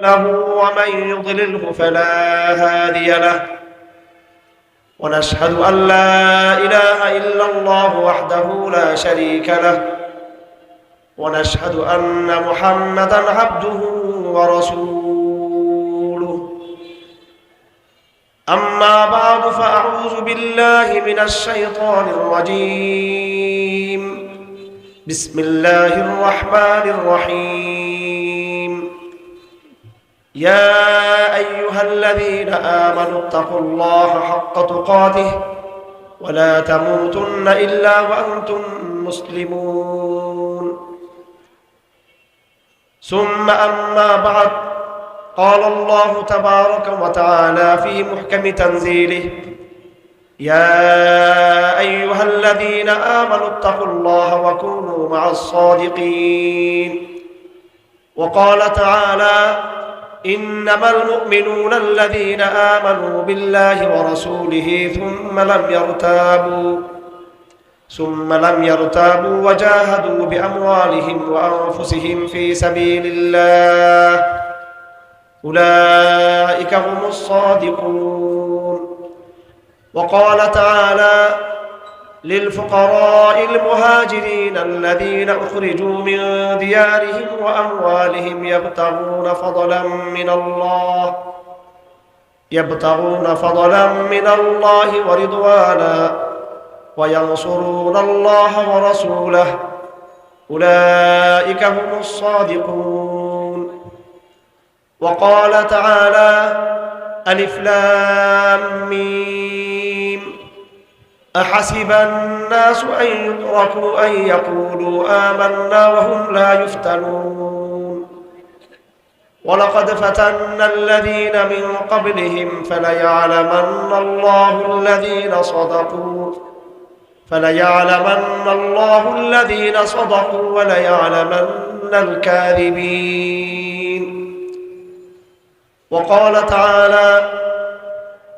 له ومن يضلله فلا هادي له. ونشهد أن لا إله إلا الله وحده لا شريك له. ونشهد أن محمدا عبده ورسوله. أما بعد فأعوذ بالله من الشيطان الرجيم. بسم الله الرحمن الرحيم. يا أيها الذين آمنوا اتقوا الله حق تقاته ولا تموتن إلا وأنتم مسلمون. ثم أما بعد قال الله تبارك وتعالى في محكم تنزيله يا أيها الذين آمنوا اتقوا الله وكونوا مع الصادقين. وقال تعالى إنما المؤمنون الذين آمنوا بالله ورسوله ثم لم يرتابوا ثم لم يرتابوا وجاهدوا بأموالهم وأنفسهم في سبيل الله. أولئك هم الصادقون. وقال تعالى للفقراء المهاجرين الذين أخرجوا من ديارهم وأموالهم يبتغون فضلا من الله يبتغون فضلا من الله ورضوانا وينصرون الله ورسوله. أولئك هم الصادقون. وقال تعالى ألف لام ميم. أحسب الناس أن يتركوا أن يقولوا آمنا وهم لا يفتنون. ولقد فتنا الذين من قبلهم فليعلمن الله الذين صدقوا فليعلمن الله الذين صدقوا وليعلمن الكاذبين. وقال تعالى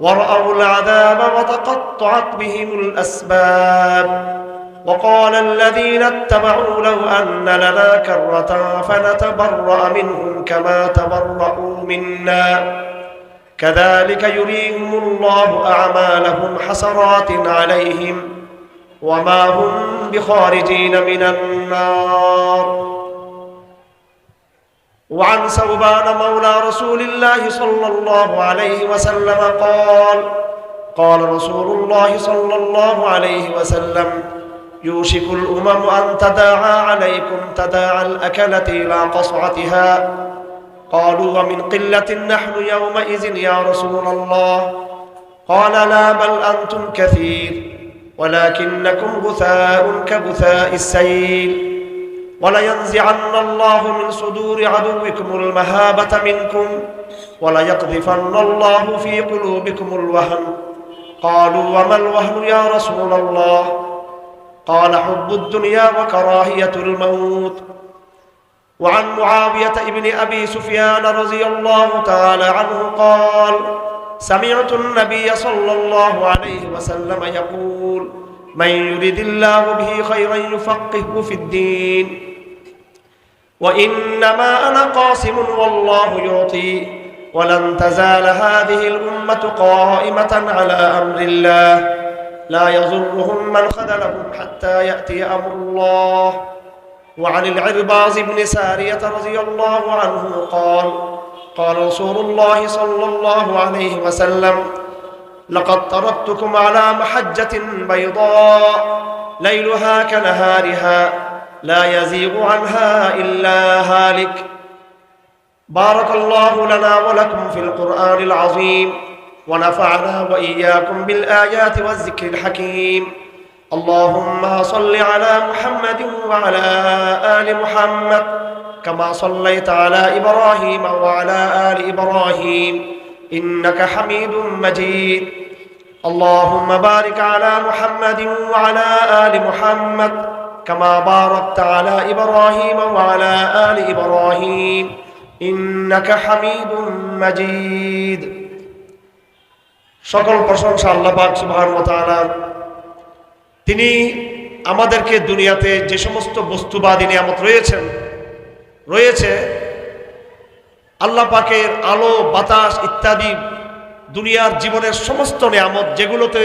ورأوا العذاب وتقطعت بهم الأسباب. وقال الذين اتبعوا لو أن لنا كرة فنتبرأ منهم كما تبرأوا منا. كذلك يريهم الله أعمالهم حسرات عليهم وما هم بخارجين من النار. وعن ثوبان مولى رسول الله صلى الله عليه وسلم قال قال رسول الله صلى الله عليه وسلم يوشك الأمم أن تداعى عليكم تداعى الأكلة إلى قصعتها. قالوا ومن قلة نحن يومئذ يا رسول الله. قال لا بل أنتم كثير ولكنكم غثاء كغثاء السيل. ولينزعن الله من صدور عدوكم المهابة منكم وليقذفن الله في قلوبكم الوهن قالوا وما الوهن يا رسول الله؟ قال حب الدنيا وكراهية الموت. وعن معاوية ابن أبي سفيان رضي الله تعالى عنه قال سمعت النبي صلى الله عليه وسلم يقول من يرد الله به خيرا يفقهه في الدين. وإنما أنا قاسم والله يعطي ولن تزال هذه الأمة قائمة على أمر الله. لا يضرهم من خذلهم حتى يأتي أمر الله. وعن العرباز بن سارية رضي الله عنه قال قال رسول الله صلى الله عليه وسلم لقد تركتكم على محجة بيضاء ليلها كنهارها لا يزيغ عنها إلا هالك. بارك الله لنا ولكم في القرآن العظيم ونفعنا وإياكم بالآيات والذكر الحكيم. اللهم صل على محمد وعلى آل محمد كما صليت على إبراهيم وعلى آل إبراهيم إنك حميد مجيد. اللهم بارك على محمد وعلى آل محمد كما باركت على إبراهيم وعلى آل إبراهيم إنك حميد مجيد সকল প্রশংসা আল্লাহ পাক সুবহানাহু ওয়া তাআলার তিনি আমাদেরকে দুনিয়াতে যে সমস্ত বস্তুবাদী নিয়ামত রয়েছেন রয়েছে আল্লাহ পাকের আলো বাতাস ইত্যাদি দুনিয়ার জীবনের সমস্ত নিয়ামত যেগুলোতে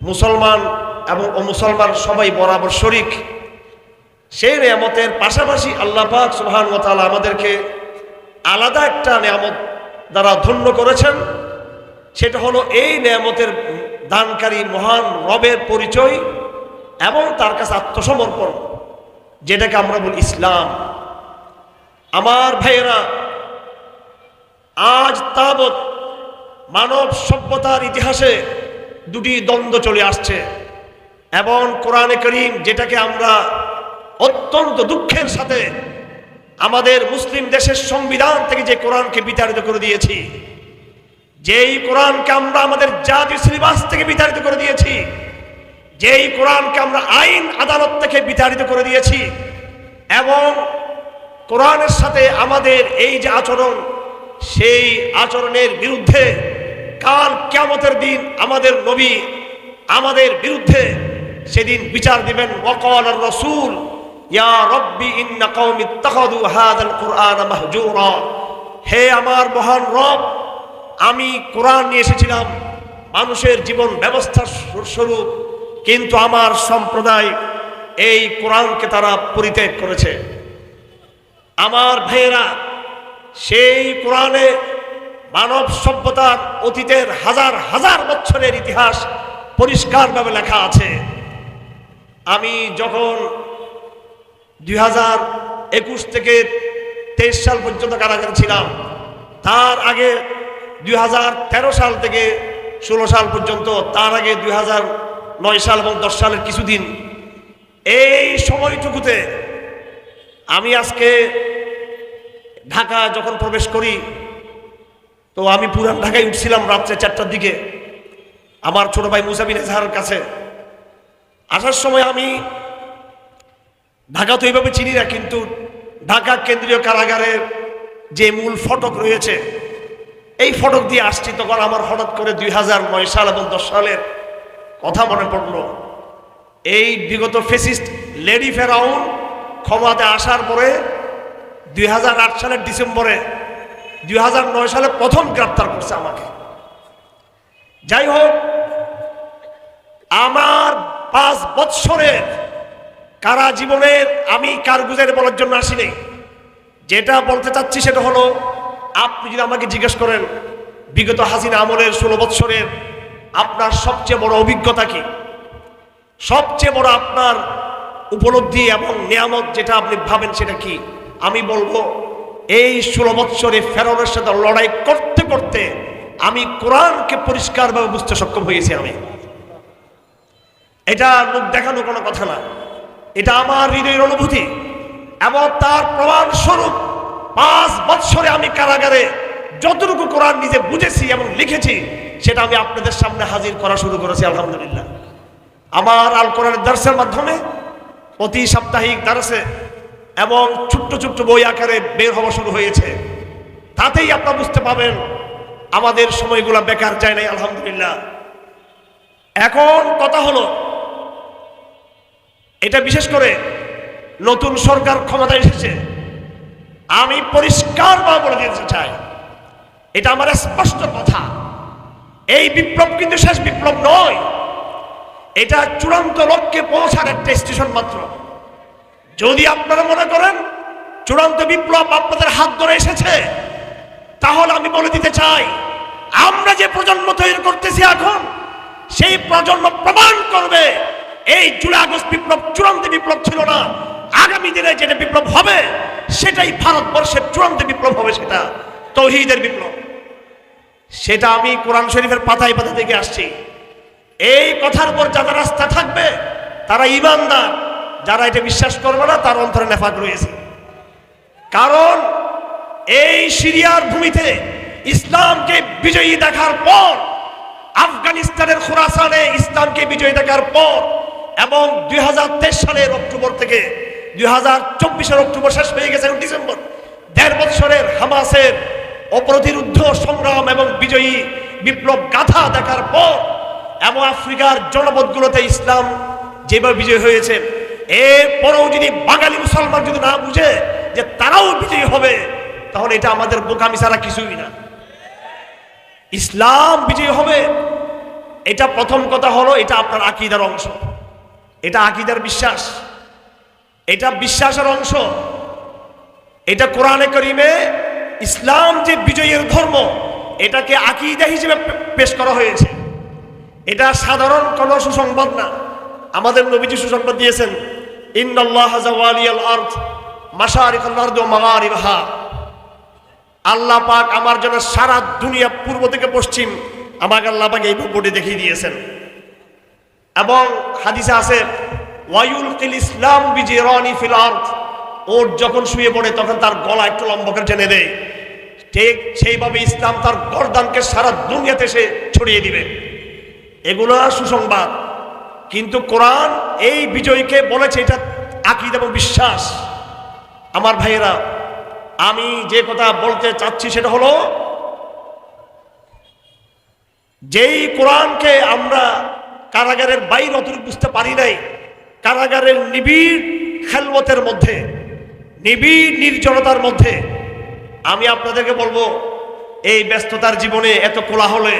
মুসলমান এবং অমুসলমান সবাই বরাবর শরিক। সেই নিয়ামতের পাশাপাশি আল্লাহ পাক সুবহান ওয়া তাআলা আমাদেরকে আলাদা একটা নিয়ামত দ্বারা ধন্য করেছেন। সেটা হলো এই নিয়ামতের দানকারী মহান রবের পরিচয় এবং তার কাছে আত্মসমর্পণ, যেটাকে আমরা বলি ইসলাম। আমার ভাইয়েরা, আজ তাবৎ মানব সভ্যতার ইতিহাসে দুটি দ্বন্দ্ব চলে আসছে। এবং কোরআনে করিম যেটাকে আমরা অত্যন্ত দুঃখের সাথে আমাদের মুসলিম দেশের সংবিধান থেকে যে কোরআনকে বিতাড়িত করে দিয়েছি, যেই কোরআনকে আমরা আমাদের জাতীয় সিলেবাস থেকে বিতাড়িত করে দিয়েছি, যেই কোরআনকে আমরা আইন আদালত থেকে বিতাড়িত করে দিয়েছি এবং কোরআনের সাথে আমাদের এই যে আচরণ, সেই আচরণের বিরুদ্ধে কাল কেমতের দিন আমাদের নবী আমাদের বিরুদ্ধে সেদিন বিচার দিবেন, ওয়াকাল রসুল, ইয়া রব্বি ইন্না কওমি ইত্তাখাযু হাযাল কুরআন মাহজুরা। হে আমার মহান রব, আমি কোরআন নিয়ে এসেছিলাম, মানুষের জীবন ব্যবস্থার স্বরূপ কিন্তু আমার সম্প্রদায় এই কোরআনকে তারা পরিত্যাগ করেছে। আমার ভাইয়েরা, সেই কোরআনে মানব সভ্যতার অতীতের হাজার হাজার বছরের ইতিহাস পরিষ্কারভাবে লেখা আছে। আমি যখন দুই হাজার একুশ থেকে তেইশ সাল পর্যন্ত কারাগারে ছিলাম, তার আগে দুই হাজার তেরো সাল থেকে ষোলো সাল পর্যন্ত, তার আগে দুই নয় সাল এবং দশ সালের কিছুদিন, এই সময়টুকুতে আমি আজকে ঢাকা যখন প্রবেশ করি, তো আমি পুরান ঢাকায় উঠছিলাম রাত্রে চারটার দিকে। আমার ছোট ভাই মুসাবিন এজাহারের কাছে আসার সময় আমি ঢাকা তো এইভাবে চিনি না, কিন্তু ঢাকা কেন্দ্রীয় কারাগারের যে মূল ফটক রয়েছে, এই ফটক দিয়ে আসছি তখন আমার হঠাৎ করে দুই হাজার নয় সাল এবং দশ সালের কথা মনে পড়ল। এই বিগত ফেসিস্ট লেডি ফেরাউন ক্ষমতাতে আসার পরে দুই হাজার আট সালের ডিসেম্বরে দুই হাজার নয় সালে প্রথম গ্রেপ্তার করছে আমাকে। যাই হোক, আমার পাঁচ বৎসরের কারা জীবনের আমি কারগুজারি বলার জন্য আসিনি। যেটা বলতে চাচ্ছি সেটা হলো, আপনি যদি আমাকে জিজ্ঞেস করেন, বিগত হাসিনা আমলের ষোলো বৎসরের আপনার সবচেয়ে বড় অভিজ্ঞতা কি? সবচেয়ে বড় আপনার উপলব্ধি এবং নিয়ামত যেটা আপনি ভাবেন সেটা কি? আমি বলব, এই ষোলো বৎসরে ফেরনের সাথে লড়াই করতে করতে আমি কোরআনকে পরিষ্কারভাবে বুঝতে সক্ষম হয়েছি আমি। এটা মুখ দেখানো কোনো কথা না। এটা আমার হৃদয়ের অনুভূতি। এবং তার প্রমাণ স্বরূপ পাঁচ বৎসরে আমি কারাগারে যতটুকু কোরআন নিজে বুঝেছি এবং লিখেছি, সেটা আমি আপনাদের সামনে হাজির করা শুরু করেছি, আলহামদুলিল্লাহ। আমার আল কোরআনের দার্সের মাধ্যমে প্রতি সাপ্তাহিক দার্সে এবং ছোট্ট ছোট্ট বই আকারে বের হওয়া শুরু হয়েছে। তাতেই আপনারা বুঝতে পাবেন আমাদের সময়গুলো বেকার যায় নাই, আলহামদুলিল্লাহ। এখন কথা হলো এটা বিশেষ করে নতুন সরকার ক্ষমতায় এসেছে। আমি পরিষ্কার বলে দিতে চাই, এটা আমার স্পষ্ট কথা। এই বিপ্লব কিন্তু শেষ বিপ্লব নয়। এটা চূড়ান্ত লক্ষ্যে পৌঁছার একটা স্টেশন মাত্র। যদি আপনারা মনে করেন চূড়ান্ত বিপ্লব আপনাদের হাত ধরে এসেছে, তাহলে আমি বলে দিতে চাই, আমরা যে প্রজন্ম তৈরি করতেছি এখন, সেই প্রজন্ম প্রমাণ করবে এই জুলাই আগস্ট বিপ্লব চূড়ান্ত বিপ্লব ছিল না। আগামী দিনে যেটা বিপ্লব হবে, সেটাই ভারতবর্ষের চূড়ান্ত বিপ্লব হবে সেটা। তৌহিদের বিপ্লব। সেটা আমি কোরআন শরীফের পাতায় পাতা থেকে আসছি। এই কথার উপর যাদের রাস্তা থাকবে, তারা ইমানদার। যারা এটা বিশ্বাস করবে না, তার অন্তরে নেফাক রয়েছে। কারণ এই সিরিয়ার ভূমিতে ইসলামকে বিজয়ী দেখার পর, আফগানিস্তানের খুরাসানে ইসলামকে বিজয়ী দেখার পর এবং দুই হাজার তেইশ সালের অক্টোবর থেকে দুই হাজার অক্টোবর শেষ হয়ে গেছে ডিসেম্বর। দেড় বছরের হামাসের অপ্রতিরুদ্ধ সংগ্রাম এবং বিজয়ী বিপ্লব গাথা দেখার পর এবং আফ্রিকার জনপদগুলোতে ইসলাম যেভাবে বিজয় হয়েছে, এরপরেও যদি বাঙালি মুসলমান যদি না বুঝে যে তারাও বিজয়ী হবে, তাহলে এটা আমাদের বোকামি ছাড়া কিছুই না। ইসলাম বিজয়ী হবে, এটা প্রথম কথা হলো, এটা আপনার আকিদার অংশ। এটা আকিদার বিশ্বাস। এটা বিশ্বাসের অংশ। এটা কোরআনে করিমে ইসলাম যে বিজয়ের ধর্ম, এটাকে আকিদা হিসেবে পেশ করা হয়েছে। এটা সাধারণ কোনো সুসংবাদ না। আমাদের নবীজি সুসংবাদ দিয়েছেন আল্লাহ পাক আমার জন্য সারা দুনিয়া পূর্ব থেকে পশ্চিম আমাকে আল্লাহ পাক এই বোর্ডে দেখিয়ে দিয়েছেন। এবং হাদিসে আছে ওয়ায়ুল কিল ইসলাম বিজিরানি ফিল আরদ। ওর যখন শুয়ে পড়ে, তখন তার গলা একটু লম্বা করে টেনে দেয়। ঠিক সেইভাবে ইসলাম তার গরদানকে সারা দুনিয়াতে সে ছড়িয়ে দিবে। এগুলো সুসংবাদ। কিন্তু কোরআন এই বিজয়কে বলেছে, এটা আকিদ এবং বিশ্বাস। আমার ভাইয়েরা, আমি যে কথা বলতে চাচ্ছি সেটা হলো, যেই কোরআনকে আমরা কারাগারের বাইরে অতটুকু বুঝতে পারি নাই। কারাগারের নিবিড় খেলমতের মধ্যে, নিবিড় নির্জনতার মধ্যে আমি আপনাদেরকে বলব, এই ব্যস্ততার জীবনে এত কোলাহলে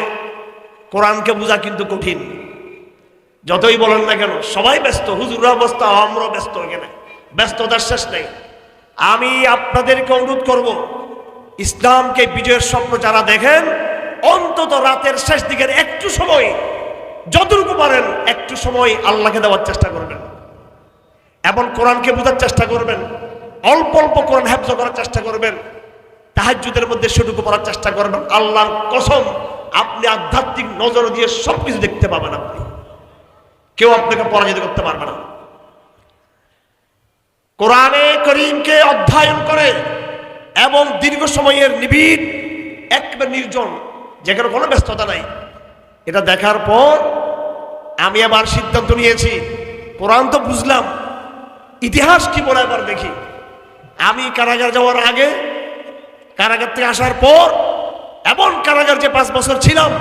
কোরআনকে বোঝা কিন্তু কঠিন। যতই বলেন না কেন, সবাই ব্যস্ত হুজুরা ব্যস্ত, আমরাও ব্যস্ত এখানে। ব্যস্ততার শেষ নেই। আমি আপনাদেরকে অনুরোধ করব, ইসলামকে বিজয়ের স্বপ্ন যারা দেখেন, অন্তত রাতের শেষ দিকের একটু সময় যতটুকু পারেন একটু সময় আল্লাহকে দেওয়ার চেষ্টা করবেন। এবং কোরআনকে বোঝার চেষ্টা করবেন। অল্প অল্প কোরআন হ্যাফজ করার চেষ্টা করবেন। তাহাজ্জুদের মধ্যে সেটুকু পড়ার চেষ্টা করবেন। আল্লাহর কসম, আপনি আধ্যাত্মিক নজর দিয়ে সবকিছু দেখতে পাবেন আপনি। কেউ আপনাকে পরাজিত করতে পারবে না। কোরআনে করিমকে অধ্যয়ন করে এবং দীর্ঘ সময়ের নিবিড়, একবার নির্জন, যেখানে কোনো ব্যস্ততা নাই, এটা দেখার পর আমি আবার সিদ্ধান্ত নিয়েছি। কোরআন তো বুঝলাম। ইতিহাস কি বলে এবার দেখি। আমি কারাগার যাওয়ার আগে, কারাগার থেকে আসার পর, এমন কারাগার যে পাঁচ বছর ছিলাম,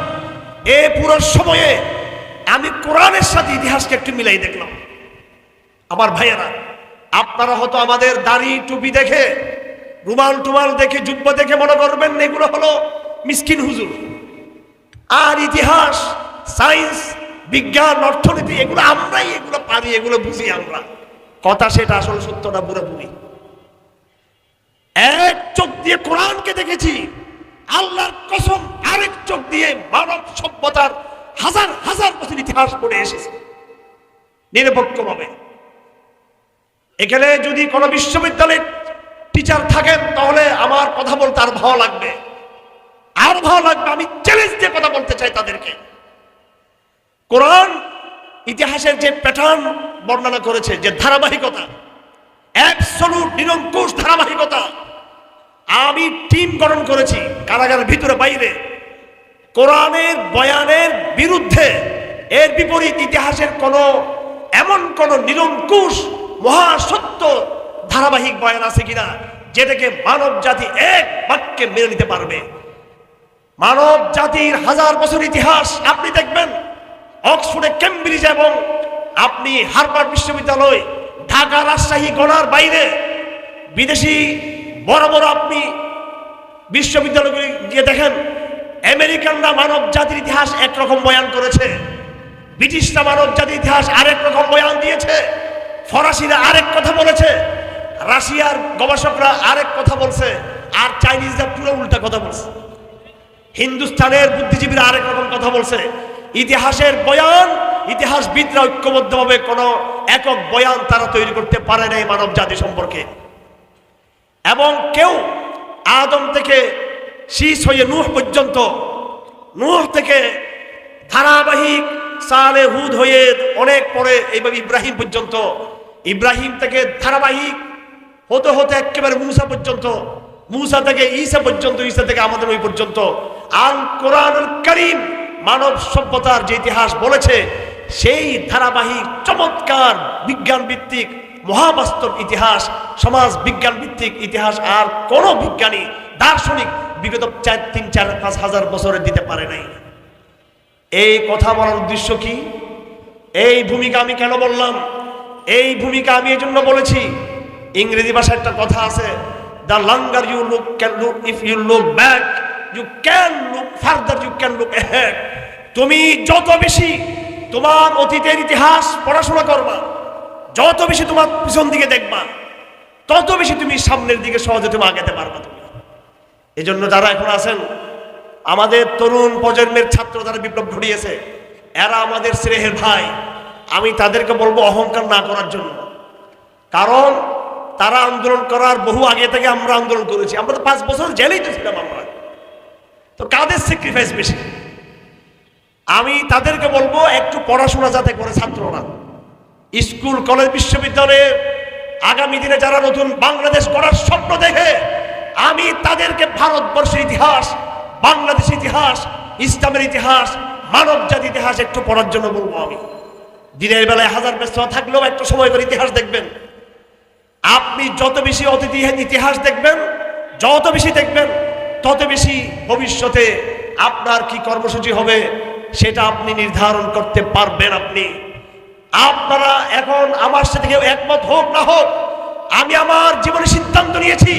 এ পুরো সময়ে আমি কোরআনের সাথে ইতিহাসকে একটু মিলাই দেখলাম। আমার ভাইয়েরা, আপনারা হয়তো আমাদের দাড়ি টুপি দেখে, রুমাল টুমাল দেখে যুব্ব দেখে মনে করবেন, এগুলো হলো মিসকিন হুজুর। আর ইতিহাস, সায়েন্স বিজ্ঞান, অর্থনীতি, এগুলো আমরাই এগুলো পারি, এগুলো বুঝি আমরা। কথা সেটা আসলে, সত্যটা পুরোপুরি এক চোখ দিয়ে কোরআনকে দেখেছি, আল্লাহর কসম আরেক চোখ দিয়ে মানব সভ্যতার হাজার হাজার বছর ইতিহাস পড়ে এসেছে, নিরপেক্ষভাবে। এখানে যদি কোনো বিশ্ববিদ্যালয়ের টিচার থাকেন, তাহলে আমার কথা বলতে আর ভালো লাগবে। আর ভালো লাগবে, আমি চ্যালেঞ্জ দিয়ে কথা বলতে চাই তাদেরকে। কোরআন ইতিহাসের যে প্যাটার্ন বর্ণনা করেছে, যে ধারাবাহিকতা অ্যাবসলুট নিরঙ্কুশ ধারাবাহিকতা, আমি টিম গঠন করেছি কারাগারের ভিতরে বাইরে। কোরআনের বয়ানের বিরুদ্ধে, এর বিপরীত ইতিহাসের কোন, এমন কোন নিরঙ্কুশ, মহাসত্য ধারাবাহিক বয়ান আছে কিনা, যেটাকে মানব জাতি এক বাক্যে মেনে নিতে পারবে? মানব জাতির হাজার বছর ইতিহাস, আপনি দেখবেন অক্সফোর্ডে, কেমব্রিজ এবং আপনি হার্ভার্ড বিশ্ববিদ্যালয়, ঢাকা রাজশাহী গণার বাইরে বিদেশি বড় বড় আপনি বিশ্ববিদ্যালয়গুলি গিয়ে দেখেন, আমেরিকানরা মানব জাতির ইতিহাস একরকম বয়ান করেছে, ব্রিটিশরা মানব জাতির ইতিহাস আরেক রকম বয়ান দিয়েছে, ফরাসিরা আরেক কথা বলেছে, রাশিয়ার গবেষকরা আরেক কথা বলছে, আর চাইনিজরা পুরো উল্টা কথা বলছে। হিন্দুস্তানের বুদ্ধিজীবীরা আরেক রকম কথা বলছে ইতিহাসের বয়ান, ইতিহাসবিদরা ঐক্যবদ্ধভাবে কোনো একক বয়ান তারা তৈরি করতে পারে নাই মানব জাতি সম্পর্কে। এবং কেউ আদম থেকে শীষ হয়ে নূহ পর্যন্ত, নূহ থেকে ধারাবাহিক সালে হুদ হয়ে অনেক পরে এইভাবে ইব্রাহিম পর্যন্ত, ইব্রাহিম থেকে ধারাবাহিক হতে হতে একেবারে মুসা পর্যন্ত, মুসা থেকে ঈসা পর্যন্ত, ঈসা থেকে আমাদের ওই পর্যন্ত। আল কোরআন করিম মানব সভ্যতার যে ইতিহাস বলেছে, সেই ধারাবাহিক চমৎকার বিজ্ঞান ভিত্তিক মহাবাস্তব ইতিহাস, সমাজ বিজ্ঞান ভিত্তিক ইতিহাস আর কোন বিজ্ঞানী দার্শনিক বিগত চার, তিন, চার, পাঁচ হাজার বছরে দিতে পারে নাই। এই কথা বলার উদ্দেশ্য কি? এই ভূমিকা আমি কেন বললাম? এই ভূমিকা আমি এই জন্য বলেছি, ইংরেজি ভাষায় একটা কথা আছে the longer you look if you look back you can look farther you can look head তুমি যত বেশি তোমার অতীতের ইতিহাস পড়াশোনা করবা, যত বেশি তোমার পিছন দিকে দেখবা, তত বেশি তুমি সামনের দিকে সহজে তুমি আগাতে পারবা তুমি। এই জন্য যারা এখন আছেন, আমাদের তরুণ প্রজন্মের ছাত্র যারা বিপ্লব ঘটিয়েছে, এরা আমাদের স্নেহের ভাই। আমি তাদেরকে বলব অহংকার না করার জন্য। কারণ তারা আন্দোলন করার বহু আগে থেকে আমরা আন্দোলন করেছি। আমরা তো পাঁচ বছর জেলেই তো ছিলাম আমরা। তো কাদের স্যাক্রিফাইস বেশি? আমি তাদেরকে বলব, একটু পড়াশোনা যাতে করে ছাত্ররা। স্কুল, কলেজ, বিশ্ববিদ্যালয়ে আগামী দিনে যারা নতুন বাংলাদেশ গড়ার স্বপ্ন দেখে, আমি তাদেরকে ভারতবর্ষের ইতিহাস বাংলাদেশের ইতিহাস, ইসলামের ইতিহাস মানব জাতি ইতিহাস একটু পড়ার জন্য বলব আমি। দিনের বেলায় হাজার ব্যস্ত থাকলেও একটু সময় করে ইতিহাস দেখবেন। আপনি যত বেশি অতিথি ইতিহাস দেখবেন, যত বেশি দেখবেন তত বেশি ভবিষ্যতে আপনার কি কর্মসূচি হবে সেটা আপনি নির্ধারণ করতে পারবেন আপনি। আপনারা এখন আমার সাথে কেউ একমত হোক না হোক, আমি আমার জীবনে সিদ্ধান্ত নিয়েছি,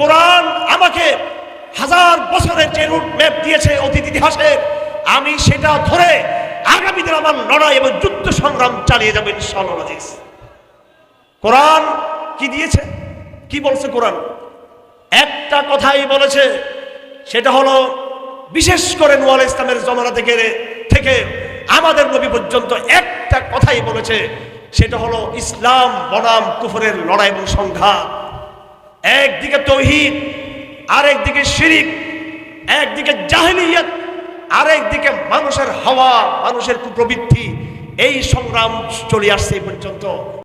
কোরআন আমাকে হাজার বছরের যে রুট ম্যাপ দিয়েছে অতীত ইতিহাসে, আমি সেটা ধরে আগামী দিন আমার লড়াই এবং যুদ্ধ সংগ্রাম চালিয়ে যাবেন ইনশাআল্লাহ আজিজ। কোরআন কি দিয়েছে? কি বলছে কোরআন? একটা কথাই বলেছে, সেটা হলো, বিশেষ করে নোয়াল ইসলামের জমানা থেকে থেকে আমাদের নবী পর্যন্ত একটা কথাই বলেছে, সেটা হলো ইসলাম বনাম কুফরের লড়াই এবং সংঘাত। একদিকে তৌহিদ, আরেকদিকে শিরিক, একদিকে জাহিলিয়াত, আরেকদিকে মানুষের হাওয়া, মানুষের কুপ্রবৃত্তি, এই সংগ্রাম চলে আসছে এই পর্যন্ত।